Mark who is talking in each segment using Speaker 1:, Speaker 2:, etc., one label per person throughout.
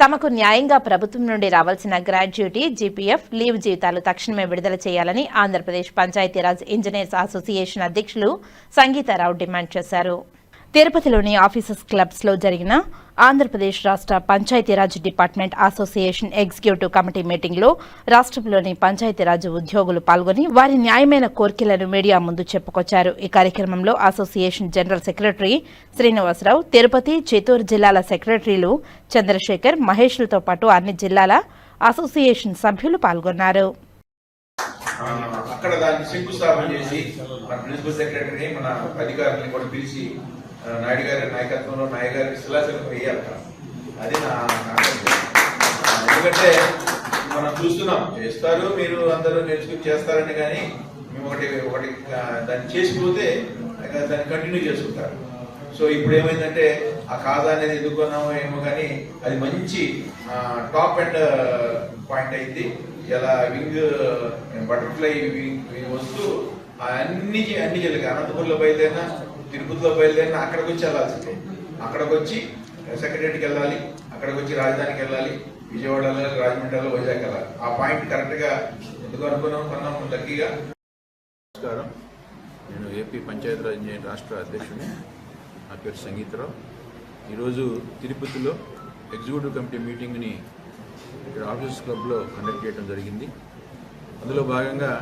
Speaker 1: తమకు న్యాయంగా ప్రభుత్వం నుండి రావాల్సిన గ్రాడ్యుయేటీ జీపీఎఫ్ లీవ్ జీతాలు తక్షణమే విడుదల చేయాలని ఆంధ్రప్రదేశ్ పంచాయతీరాజ్ ఇంజనీర్స్ అసోసియేషన్ అధ్యక్షులు సంగీతారావు డిమాండ్ చేశారు. తిరుపతిలోని ఆఫీసర్స్ క్లబ్స్లో జరిగిన ఆంధ్రప్రదేశ్ రాష్ట్ర Panchayati Raj department association executive committee మీటింగ్లో రాష్ట్రంలోని పంచాయతీరాజ్ ఉద్యోగులు పాల్గొని వారి న్యాయమైన కోర్కెలను మీడియా ముందు చెప్పుకొచ్చారు. ఈ కార్యక్రమంలో association general secretary Srinivasa Rao Tirupati Chittoor జిల్లాల సెక్రటరీలు చంద్రశేఖర్ మహేష్లతో పాటు అన్ని జిల్లాల అసోసియేషన్ సభ్యులు పాల్గొన్నారు.
Speaker 2: అక్కడ దాన్ని శంకుస్థాపన చేసి మన ప్రిన్సిపల్ సెక్రటరీని మన అధికారులను కూడా పిలిచి నాయుడు గారి నాయకత్వంలో నాయుడు గారికి శిలాశిల్పం వేయాలి అది నా ఎందుకంటే మనం చూస్తున్నాం చేస్తారు మీరు అందరూ నేర్చుకుని చేస్తారని కానీ మేము ఒకటి ఒకటి దాన్ని చేసిపోతే దాన్ని కంటిన్యూ చేసుకుంటారు. సో ఇప్పుడు ఏమైందంటే ఆ కాజా అనేది ఎదుర్కొన్నామో ఏమో కానీ అది మంచి టాప్ అండ్ పాయింట్ అయింది. ఇలా వింగ్ బటర్ఫ్లై వింగ్ వస్తూ అన్ని అన్ని జిల్లాకి అనంతపురంలో బయలుదేరినా తిరుపతిలో బయలుదేరిన అక్కడికి వచ్చి వెళ్ళాల్సిందే అక్కడికి వచ్చి సెక్రటరీకి వెళ్ళాలి అక్కడికి వచ్చి రాజధానికి వెళ్ళాలి విజయవాడ వెళ్ళాలి రాజమండ్రి వెళ్ళాలి వైజాగ్ వెళ్ళాలి. ఆ పాయింట్ కరెక్ట్గా ఎందుకు అనుకున్నాం? కొన్నాం లక్కీగా.
Speaker 3: నమస్కారం. నేను ఏపీ పంచాయతీరాజ్ ఇంజనీర్ రాష్ట్ర అధ్యక్షుడిని నా పేరు సంగీతరావు. ఈరోజు తిరుపతిలో ఎగ్జిక్యూటివ్ కమిటీ మీటింగ్ని ఇక్కడ ఆఫీస్ క్లబ్లో కండక్ట్ చేయడం జరిగింది. అందులో భాగంగా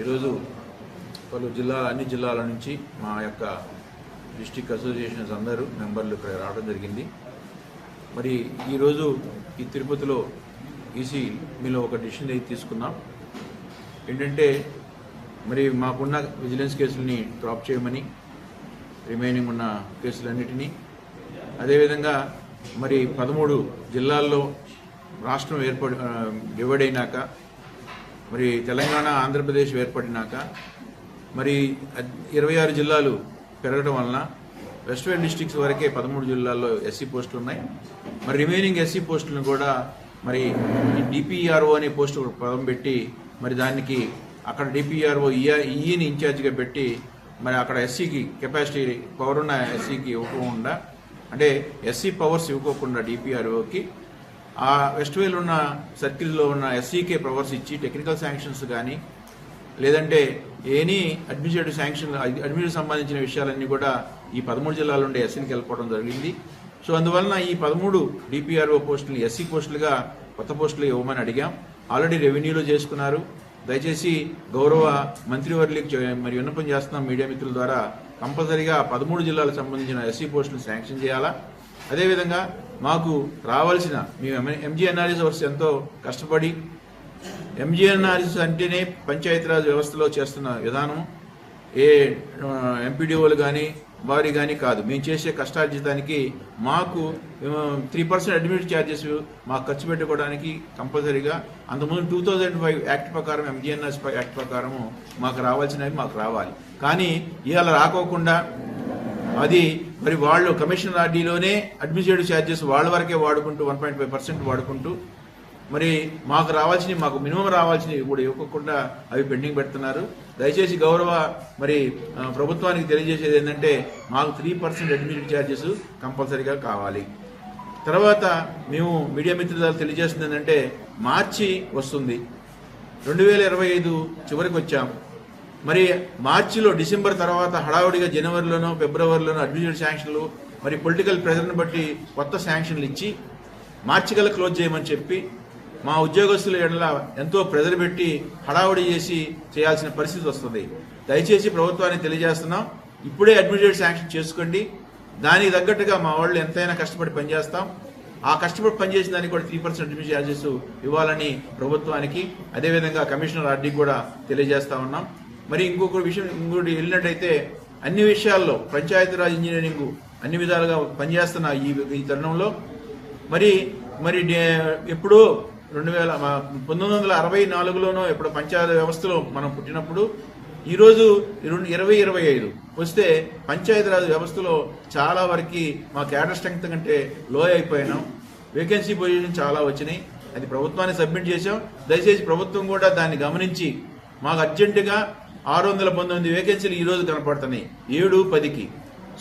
Speaker 3: ఈరోజు పలు జిల్లా అన్ని జిల్లాల నుంచి మా యొక్క డిస్టిక్ అసోసియేషన్స్ అందరూ మెంబర్లు ఇక్కడ రావడం జరిగింది. మరి ఈరోజు ఈ తిరుపతిలో ఈసీ మీలో ఒక డిసిషన్ అయితే తీసుకున్నాం ఏంటంటే మరి మాకున్న విజిలెన్స్ కేసులని డ్రాప్ చేయమని రిమైనింగ్ ఉన్న కేసులన్నిటినీ. అదేవిధంగా మరి పదమూడు జిల్లాల్లో రాష్ట్రం ఏర్పడి డివైడ్ అయినాక మరి తెలంగాణ ఆంధ్రప్రదేశ్ ఏర్పడినాక మరి ఇరవై ఆరు జిల్లాలు పెరగడం వలన వెస్ట్రన్ డిస్టిక్స్ వరకే పదమూడు జిల్లాల్లో ఎస్సీ పోస్టులు ఉన్నాయి. మరి రిమైనింగ్ ఎస్సీ పోస్టులను కూడా మరి డిపిఆర్ఓ అనే పోస్టు పదం పెట్టి మరి దానికి అక్కడ డిపిఆర్ఓ ఈఈని ఇన్ఛార్జిగా పెట్టి మరి అక్కడ ఎస్సీకి కెపాసిటీ పవర్ ఉన్న ఎస్సీకి ఇవ్వకుండా అంటే ఎస్సీ పవర్స్ ఇవ్వకోకుండా డిపిఆర్ఓకి ఆ వెస్ట్ వేల్ ఉన్న సర్కిల్లో ఉన్న ఎస్సీకే పవర్స్ ఇచ్చి టెక్నికల్ శాంక్షన్స్ కానీ లేదంటే ఎనీ అడ్మినిస్ట్రేటివ్ శాంక్షన్ అడ్మినిస్ట్రేటివ్ సంబంధించిన విషయాలన్నీ కూడా ఈ పదమూడు జిల్లాల నుండి ఎస్సీకి వెళ్ళిపోవడం జరిగింది. సో అందువలన ఈ పదమూడు డిపిఆర్ఓ పోస్టులు ఎస్సీ పోస్టులుగా కొత్త పోస్టులు ఇవ్వమని అడిగాం. ఆల్రెడీ రెవెన్యూలో చేసుకున్నారు. దయచేసి గౌరవ మంత్రివర్యులకు మరి విన్నపం చేస్తున్నాం మీడియా మిత్రుల ద్వారా. కంపల్సరీగా పదమూడు జిల్లాలకు సంబంధించిన ఎస్సీ పోస్టులు శాంక్షన్ చేయాలా? అదేవిధంగా మాకు రావాల్సిన మేము ఎంజీఎన్ఆర్ఎస్ వర్స్ ఎంతో కష్టపడి ఎంజీఎన్ఆర్ఎస్ అంటేనే పంచాయతీరాజ్ వ్యవస్థలో చేస్తున్న విధానం. ఏ ఎంపీడీఓలు కానీ వారి కానీ కాదు. మేము చేసే కష్టార్జితానికి మాకు త్రీ పర్సెంట్ అడ్మిట్ ఛార్జెస్ మాకు ఖర్చు పెట్టుకోవడానికి కంపల్సరీగా. అంతకుముందు టూ థౌజండ్ ఫైవ్ యాక్ట్ ప్రకారం ఎంజీఎన్ఎస్ యాక్ట్ ప్రకారము మాకు రావాల్సినవి మాకు రావాలి. కానీ ఇవాళ రాకోకుండా అది మరి వాళ్ళు కమిషనర్ ఆర్డీలోనే అడ్మినిస్ట్రేటివ్ ఛార్జెస్ వాళ్ళ వరకే వాడుకుంటూ వన్ పాయింట్ ఫైవ్ పర్సెంట్ వాడుకుంటూ మరి మాకు రావాల్సినవి మాకు మినిమం రావాల్సినవి కూడా ఇవ్వకుండా అవి పెండింగ్ పెడుతున్నారు. దయచేసి గౌరవ మరి ప్రభుత్వానికి తెలియజేసేది ఏంటంటే మాకు త్రీ పర్సెంట్ అడ్మిషన్ ఛార్జెస్ కంపల్సరీగా కావాలి. తర్వాత మేము మీడియా మిత్రులు తెలియజేస్తుంది ఏంటంటే మార్చి వస్తుంది. రెండు వేల ఇరవై ఐదు చివరికి వచ్చాం. మరి మార్చిలో డిసెంబర్ తర్వాత హడావుడిగా జనవరిలోనో ఫిబ్రవరిలోనో అడ్మిషన్ శాంక్షన్లు మరి పొలిటికల్ ప్రెజర్ని బట్టి కొత్త శాంక్షన్లు ఇచ్చి మార్చి కల్లా క్లోజ్ చేయమని చెప్పి మా ఉద్యోగస్తుల ఎడల ఎంతో ప్రెజర్ పెట్టి హడావుడి చేసి చేయాల్సిన పరిస్థితి వస్తుంది. దయచేసి ప్రభుత్వానికి తెలియజేస్తున్నాం. ఇప్పుడే అడ్మినిస్ట్రేటివ్ శాంక్షన్ చేసుకోండి. దానికి తగ్గట్టుగా మా వాళ్ళు ఎంతైనా కష్టపడి పనిచేస్తాం. ఆ కష్టపడి పనిచేసిన దానికి కూడా త్రీ పర్సెంట్ అడ్మిషన్ ఛార్జెస్ ఇవ్వాలని ప్రభుత్వానికి అదేవిధంగా కమిషనర్ ఆర్డీకి కూడా తెలియజేస్తా ఉన్నాం. మరి ఇంకొక విషయం ఇంకోటి వెళ్ళినట్టయితే అన్ని విషయాల్లో పంచాయతీరాజ్ ఇంజనీరింగ్ అన్ని విధాలుగా పనిచేస్తున్న ఈ ఈ తరుణంలో. మరి మరి ఎప్పుడూ రెండు వేల మా- పంతొమ్మిది వందల అరవై నాలుగులోనో ఇప్పుడు పంచాయతీ వ్యవస్థలో మనం పుట్టినప్పుడు ఈరోజు రెండు ఇరవై ఇరవై ఐదు. వస్తే పంచాయతీరాజ్ వ్యవస్థలో చాలా వరకు మా క్యాడర్ స్ట్రెంగ్త్ కంటే లో అయిపోయినాం. వేకెన్సీ పొజిషన్ చాలా వచ్చినాయి. అది ప్రభుత్వాన్ని సబ్మిట్ చేశాం. దయచేసి ప్రభుత్వం కూడా దాన్ని గమనించి మాకు అర్జెంటుగా ఆరు వందల పంతొమ్మిది వేకెన్సీలు ఈ రోజు కనపడుతున్నాయి. ఏడు పదికి.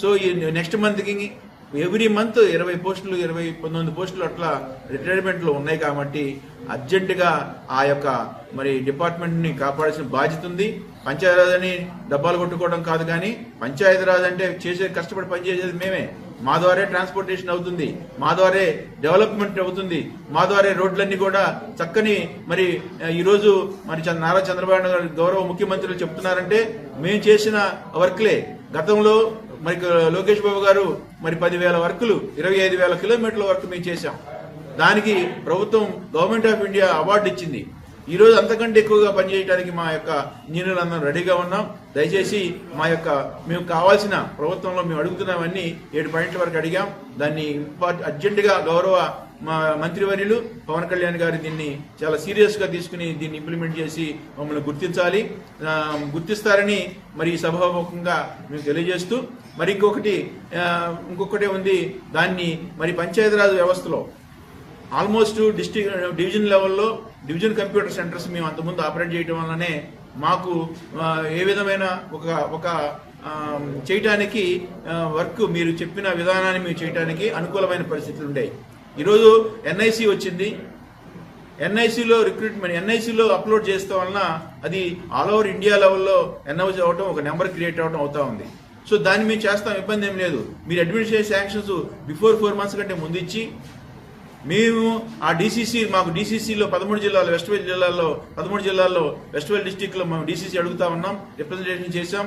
Speaker 3: సో ఈ నెక్స్ట్ మంత్కి ఎవ్రీ మంత్ ఇరవై పోస్టులు ఇరవై పంతొమ్మిది పోస్టులు అట్లా రిటైర్మెంట్లు ఉన్నాయి కాబట్టి అర్జెంటుగా ఆ యొక్క మరి డిపార్ట్మెంట్ని కాపాడాల్సిన బాధ్యత ఉంది. పంచాయతీరాజ్ అని డబ్బాలు కొట్టుకోవడం కాదు కానీ పంచాయతీరాజ్ అంటే చేసే కష్టపడి పనిచేసేది మేమే. మా ద్వారే ట్రాన్స్పోర్టేషన్ అవుతుంది. మా ద్వారే డెవలప్మెంట్ అవుతుంది. మా ద్వారే రోడ్లన్నీ కూడా చక్కని మరి ఈరోజు మరి చంద్ర- నారా చంద్రబాబు నాయుడు గారు గౌరవ ముఖ్యమంత్రులు చెప్తున్నారంటే మేము చేసిన వర్క్లే. గతంలో మరి లోకేష్ బాబు గారు మరి పదివేల వర్కులు ఇరవై ఐదు వేల కిలోమీటర్ల వర్క్ మేము చేశాం. దానికి ప్రభుత్వం గవర్నమెంట్ ఆఫ్ ఇండియా అవార్డు ఇచ్చింది. ఈరోజు అంతకంటే ఎక్కువగా పనిచేయడానికి మా యొక్క ఇంజనీర్లు అందరం రెడీగా ఉన్నాం. దయచేసి మా యొక్క మేము కావాల్సిన ప్రభుత్వంలో మేము అడుగుతున్నవన్నీ ఏడు పాయింట్ల వరకు అడిగాం. దాన్ని ఇంపార్ట్ అర్జెంటుగా గౌరవ మా మంత్రివర్యులు పవన్ కళ్యాణ్ గారు దీన్ని చాలా సీరియస్గా తీసుకుని దీన్ని ఇంప్లిమెంట్ చేసి మమ్మల్ని గుర్తించాలి. గుర్తిస్తారని మరి సభాముఖంగా మేము తెలియజేస్తూ మరి ఇంకొకటి ఇంకొకటి ఉంది. దాన్ని మరి పంచాయతీరాజ్ వ్యవస్థలో ఆల్మోస్ట్ డిస్టిక్ డివిజన్ లెవెల్లో డివిజన్ కంప్యూటర్ సెంటర్స్ మేము అంతకుముందు ఆపరేట్ చేయడం వల్లనే మాకు ఏ విధమైన ఒక ఒక చేయటానికి వర్క్ మీరు చెప్పిన విధానాన్ని మేము చేయటానికి అనుకూలమైన పరిస్థితులు ఉండేవి ఈరోజు ఎన్ఐసి వచ్చింది. ఎన్ఐసిలో రిక్రూట్మెంట్ ఎన్ఐసిలో అప్లోడ్ చేస్తాం వలన అది ఆల్ ఓవర్ ఇండియా లెవెల్లో ఎన్ఐసి అవటం ఒక నెంబర్ క్రియేట్ అవడం అవుతా ఉంది. సో దాన్ని మేము చేస్తాం ఇబ్బంది ఏం లేదు. మీరు administration sanctions before four months కంటే ముందు ఇచ్చి మేము ఆ డీసీసీ మాకు డీసీసీలో పదమూడు జిల్లాలో వెస్ట్ వెల్ జిల్లాలో పదమూడు జిల్లాల్లో వెస్ట్ వెల్ డిస్టిక్లో మేము డీసీసీ అడుగుతా ఉన్నాం రిప్రజెంటేషన్ చేశాం.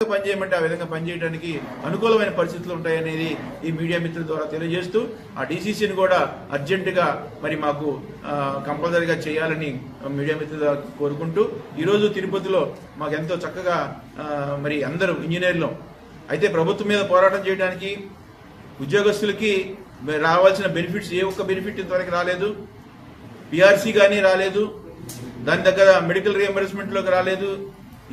Speaker 3: పనిచేయమంటే ఆ విధంగా పనిచేయడానికి అనుకూలమైన పరిస్థితులు ఉంటాయనేది ఈ మీడియా మిత్రుల ద్వారా తెలియజేస్తూ ఆ డీసీసీని కూడా అర్జెంటుగా మరి మాకు కంపల్సరీగా చేయాలని మీడియా మిత్రుల ద్వారా కోరుకుంటూ ఈరోజు తిరుపతిలో మాకు ఎంతో చక్కగా మరి అందరూ ఇంజనీర్లు అయితే ప్రభుత్వం మీద పోరాటం చేయడానికి ఉద్యోగస్తులకి రావాల్సిన బెనిఫిట్స్ ఏ ఒక్క బెనిఫిట్ ఇంతవరకు రాలేదు. పిఆర్సీ కానీ రాలేదు. దాని దగ్గర మెడికల్ రియంబర్స్మెంట్లోకి రాలేదు.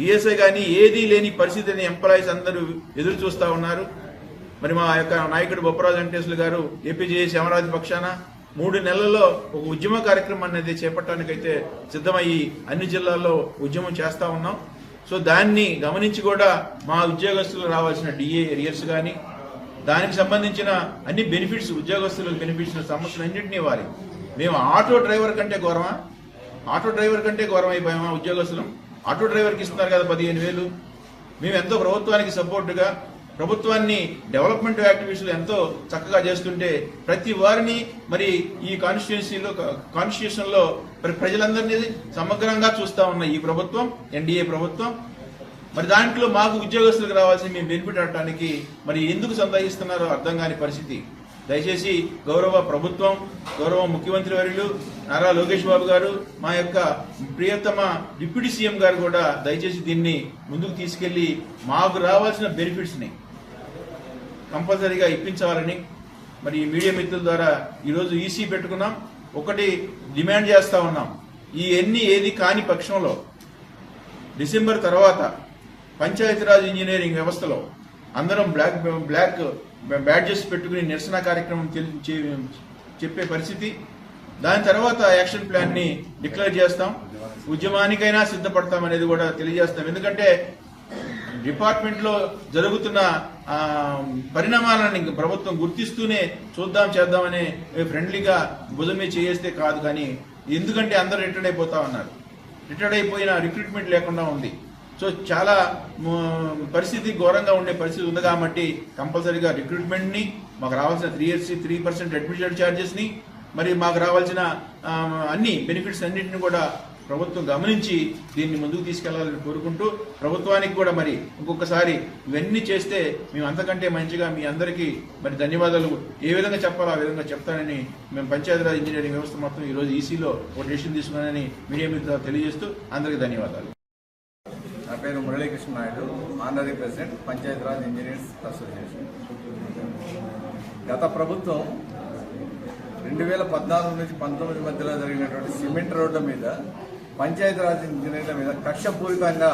Speaker 3: ఈఎస్ఐ కానీ ఏదీ లేని పరిస్థితిని ఎంప్లాయీస్ అందరూ ఎదురు చూస్తూ ఉన్నారు. మరి మా యొక్క నాయకుడు బొప్పరాజు వెంకటేశ్వర గారు ఏపీజేఎస్ అమరావతి పక్షాన మూడు నెలల్లో ఒక ఉద్యమ కార్యక్రమం అనేది చేపట్టడానికైతే సిద్ధమయ్యి అన్ని జిల్లాల్లో ఉద్యమం చేస్తూ ఉన్నాం. సో దాన్ని గమనించి కూడా మా ఉద్యోగస్తులు రావాల్సిన డిఏ ఎరియర్స్ కానీ దానికి సంబంధించిన అన్ని బెనిఫిట్స్ ఉద్యోగస్తులకు బెనిఫిట్స్ సమస్యలు అన్నింటినీ ఇవ్వాలి. మేము ఆటో డ్రైవర్ కంటే ఘోరమా ఆటో డ్రైవర్ కంటే గౌరవం అయిపోయామా ఉద్యోగస్తులం? ఆటో డ్రైవర్కి ఇస్తున్నారు కదా పదిహేను వేలు. మేము ఎంతో ప్రభుత్వానికి సపోర్టుగా ప్రభుత్వాన్ని డెవలప్మెంట్ యాక్టివిటీస్లు ఎంతో చక్కగా చేస్తుంటే ప్రతి వారిని మరి ఈ కాన్స్టిట్యున్సీలో కాన్స్టిట్యూషన్లో మరి ప్రజలందరినీ సమగ్రంగా చూస్తా ఉన్న ఈ ప్రభుత్వం ఎన్డీఏ ప్రభుత్వం మరి దాంట్లో మాకు ఉద్యోగస్తులకు రావాల్సిన మేము బెనిఫిట్ అవడానికి మరి ఎందుకు సంతోషిస్తున్నారో అర్థం కాని పరిస్థితి. దయచేసి గౌరవ ప్రభుత్వం గౌరవ ముఖ్యమంత్రి వర్యులు నారా లోకేష్ బాబు గారు మా యొక్క ప్రియతమ డిప్యూటీ సీఎం గారు కూడా దయచేసి దీన్ని ముందుకు తీసుకెళ్ళి మాకు రావాల్సిన బెనిఫిట్స్ని కంపల్సరీగా ఇప్పించాలని మరి ఈ మీడియా మిత్రుల ద్వారా ఈరోజు ఈసీ పెట్టుకున్నాం. ఒకటి డిమాండ్ చేస్తా ఉన్నాం. ఈ ఎన్ని ఏది కాని పక్షంలో డిసెంబర్ తర్వాత పంచాయతీరాజ్ ఇంజనీరింగ్ వ్యవస్థలో అందరం బ్లాక్ బ్లాక్ బ్యాడ్జెస్ పెట్టుకుని నిరసన కార్యక్రమం తెలి- చెప్పే పరిస్థితి. దాని తర్వాత యాక్షన్ ప్లాన్ని డిక్లేర్ చేస్తాం. ఉద్యమానికైనా సిద్ధపడతాం అనేది కూడా తెలియజేస్తాం. ఎందుకంటే డిపార్ట్మెంట్లో జరుగుతున్న పరిణామాలను ఇంక ప్రభుత్వం గుర్తిస్తూనే చూద్దాం చేద్దామనే ఫ్రెండ్లీగా భుజమే చేయేస్తే కాదు కానీ ఎందుకంటే అందరూ రిటైర్డ్ అయిపోతా ఉన్నారు. రిటైర్డ్ అయిపోయిన రిక్రూట్మెంట్ లేకుండా ఉంది. సో చాలా పరిస్థితి ఘోరంగా ఉండే పరిస్థితి ఉంది కాబట్టి కంపల్సరీగా రిక్రూట్మెంట్ని మాకు రావాల్సిన three years three percent admission ఛార్జెస్ని మరి మాకు రావాల్సిన అన్ని బెనిఫిట్స్ అన్నింటిని కూడా ప్రభుత్వం గమనించి దీన్ని ముందుకు తీసుకెళ్ళాలని కోరుకుంటూ ప్రభుత్వానికి కూడా మరి ఇంకొకసారి ఇవన్నీ చేస్తే మేము అంతకంటే మంచిగా మీ అందరికీ మరి ధన్యవాదాలు. ఏ విధంగా చెప్పాలో ఆ విధంగా చెప్తానని మేము పంచాయతీరాజ్ ఇంజనీరింగ్ వ్యవస్థ మొత్తం ఈ రోజు ఈసీలో ఒక డెసిషన్ తీసుకున్నానని మీడియా మీద తెలియజేస్తూ అందరికీ ధన్యవాదాలు.
Speaker 4: పేరు Murali Krishna Naidu honorary president Panchayati Raj engineers association. గత ప్రభుత్వం రెండు వేల పద్నాలుగు నుంచి పంతొమ్మిది మధ్యలో జరిగినటువంటి సిమెంట్ రోడ్ల మీద పంచాయతీరాజ్ ఇంజనీర్ల మీద కక్షపూరితంగా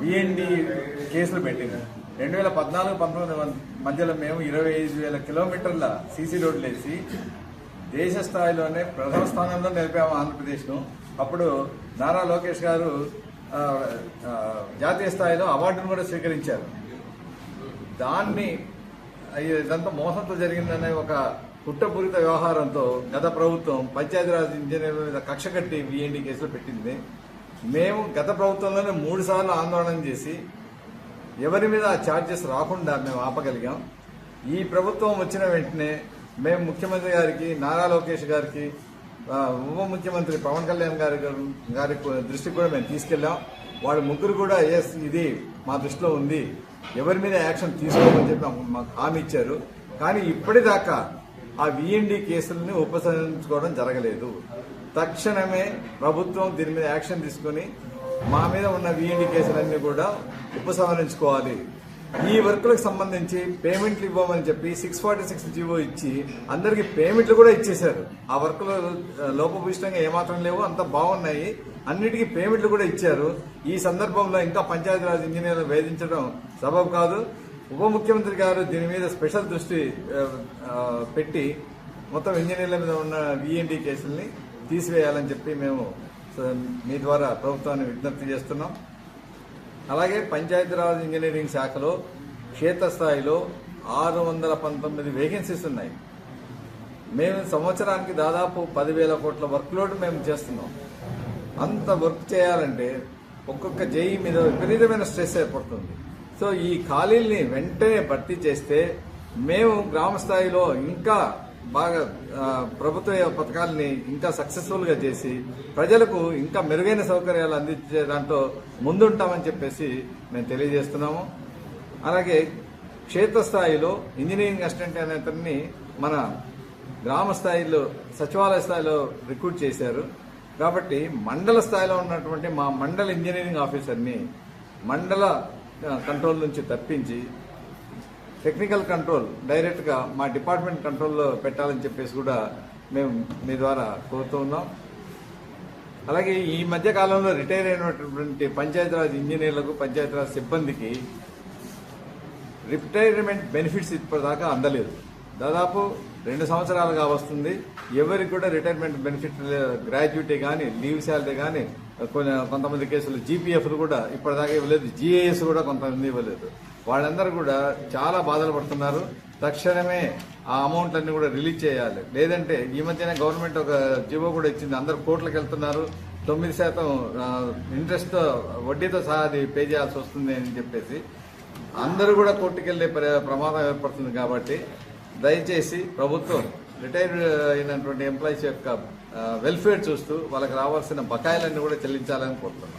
Speaker 4: విఎన్డి కేసులు పెట్టింది. రెండు వేల పద్నాలుగు పంతొమ్మిది మధ్యలో మేము ఇరవై ఐదు వేల కిలోమీటర్ల సీసీ రోడ్లు వేసి దేశ స్థాయిలోనే ప్రథమ స్థానంలో నిలిపాము ఆంధ్రప్రదేశ్ను. అప్పుడు నారా లోకేష్ గారు జాతీయ స్థాయిలో అవార్డును కూడా స్వీకరించారు. దాన్ని ఇదంతా మోసంతో జరిగిందనే ఒక కుట్రపూరిత వ్యవహారంతో గత ప్రభుత్వం పంచాయతీరాజ్ ఇంజనీర్ మీద కక్ష కట్టి విఎండి కేసులు పెట్టింది. మేము గత ప్రభుత్వంలోనే మూడు సార్లు ఆందోళన చేసి ఎవరి మీద ఆ ఛార్జెస్ రాకుండా మేము ఆపగలిగాం. ఈ ప్రభుత్వం వచ్చిన వెంటనే మేము ముఖ్యమంత్రి గారికి నారా లోకేష్ గారికి ఉప ముఖ్యమంత్రి పవన్ కళ్యాణ్ గారి గారి దృష్టికి కూడా మేము తీసుకెళ్ళాం. వాళ్ళ ముగ్గురు కూడా ఎస్ ఇది మా దృష్టిలో ఉంది. ఎవరి మీద యాక్షన్ తీసుకోమని చెప్పి మాకు- హామీ ఇచ్చారు. కానీ ఇప్పటిదాకా ఆ విఎండి కేసులని ఉపసంహరించుకోవడం జరగలేదు. తక్షణమే ప్రభుత్వం దీని మీద యాక్షన్ తీసుకొని మా మీద ఉన్న విఎండి కేసులన్నీ కూడా ఉపసంహరించుకోవాలి. ఈ వర్క్లకు సంబంధించి పేమెంట్లు ఇవ్వమని చెప్పి సిక్స్ ఫార్టీ సిక్స్ జీవో ఇచ్చి అందరికి పేమెంట్లు కూడా ఇచ్చేశారు. ఆ వర్కులు ఆ, లోపభూయిష్టంగా ఏమాత్రం లేవు అంత బాగున్నాయి. అన్నిటికీ పేమెంట్లు కూడా ఇచ్చారు. ఈ సందర్భంలో ఇంకా పంచాయతీరాజ్ ఇంజనీర్లు వేధించడం సబబు కాదు. ఉప ముఖ్యమంత్రి గారు దీని మీద స్పెషల్ దృష్టి పెట్టి మొత్తం ఇంజనీర్ల మీద ఉన్న విఎన్టీ కేసుల్ని తీసివేయాలని చెప్పి మేము మీ ద్వారా ప్రభుత్వాన్ని విజ్ఞప్తి చేస్తున్నాం. అలాగే పంచాయతీరాజ్ ఇంజనీరింగ్ శాఖలో క్షేత్రస్థాయిలో ఆరు వందల పంతొమ్మిది వేకెన్సీస్ ఉన్నాయి. మేము సంవత్సరానికి దాదాపు పదివేల కోట్ల వర్క్ లోడ్ మేము చేస్తున్నాం. అంత వర్క్ చేయాలంటే ఒక్కొక్క జేఈ మీద విపరీతమైన స్ట్రెస్ ఏర్పడుతుంది. సో ఈ ఖాళీల్ని వెంటనే భర్తీ చేస్తే మేము గ్రామ స్థాయిలో ఇంకా బాగా ప్రభుత్వ పథకాలని ఇంకా సక్సెస్ఫుల్గా చేసి ప్రజలకు ఇంకా మెరుగైన సౌకర్యాలు అందించే దాంట్లో ముందుంటామని చెప్పేసి మేము తెలియజేస్తున్నాము. అలాగే క్షేత్రస్థాయిలో ఇంజనీరింగ్ అసిస్టెంట్ అనే అతన్ని మన గ్రామ స్థాయిలో సచివాలయ స్థాయిలో రిక్రూట్ చేశారు. కాబట్టి మండల స్థాయిలో ఉన్నటువంటి మా మండల ఇంజనీరింగ్ ఆఫీసర్ని మండల కంట్రోల్ నుంచి తప్పించి టెక్నికల్ కంట్రోల్ డైరెక్ట్గా మా డిపార్ట్మెంట్ కంట్రోల్లో పెట్టాలని చెప్పేసి కూడా మేము మీ ద్వారా కోరుతూ ఉన్నాం. అలాగే ఈ మధ్య కాలంలో రిటైర్ అయినటువంటి పంచాయతీరాజ్ ఇంజనీర్లకు పంచాయతీరాజ్ సిబ్బందికి రిటైర్మెంట్ బెనిఫిట్స్ ఇప్పటిదాకా అందలేదు. దాదాపు రెండు సంవత్సరాలుగా వస్తుంది. ఎవరికి కూడా రిటైర్మెంట్ బెనిఫిట్ గ్రాడ్యుటీ కానీ లీవ్ శాలరీ కానీ కొన్ని కొంతమంది కేసులు జీపీఎఫ్లు కూడా ఇప్పటిదాకా ఇవ్వలేదు. జీఏఎస్ కూడా కొంతమంది ఇవ్వలేదు. వాళ్ళందరూ కూడా చాలా బాధలు పడుతున్నారు. తక్షణమే ఆ అమౌంట్ అన్ని కూడా రిలీజ్ చేయాలి. లేదంటే ఈ మధ్యనే గవర్నమెంట్ ఒక జీవో కూడా ఇచ్చింది. అందరు కోట్లకు వెళ్తున్నారు. తొమ్మిది శాతం ఇంట్రెస్ట్ వడ్డీతో సహా అది పే చేయాల్సి వస్తుంది అని చెప్పేసి అందరూ కూడా కోర్టుకెళ్ళే ప్ర- ప్రమాదం ఏర్పడుతుంది కాబట్టి దయచేసి ప్రభుత్వం రిటైర్డ్ అయినటువంటి ఎంప్లాయీస్ యొక్క వెల్ఫేర్ చూస్తూ వాళ్ళకి రావాల్సిన బకాయిలన్నీ కూడా చెల్లించాలని కోరుతున్నాం.